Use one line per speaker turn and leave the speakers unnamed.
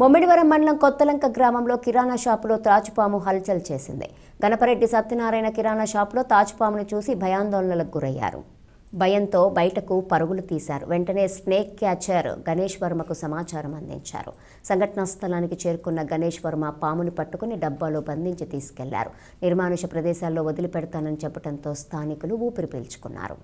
మొమ్మిడివరం మండలం కొత్తలంక గ్రామంలో కిరాణా షాపులో తాచుపాము హల్చల్ చేసింది. గణపరెడ్డి సత్యనారాయణ కిరాణా షాపులో తాచుపామును చూసి భయాందోళనలకు గురయ్యారు. భయంతో బయటకు పరుగులు తీశారు. వెంటనే స్నేక్ క్యాచర్ గణేష్ వర్మకు సమాచారం అందించారు. సంఘటనా స్థలానికి చేరుకున్న గణేష్ వర్మ పామును పట్టుకుని డబ్బాలో బంధించి తీసుకెళ్ళారు. నిర్మానుష ప్రదేశాల్లో వదిలిపెడతానని చెప్పడంతో స్థానికులు ఊపిరి పీల్చుకున్నారు.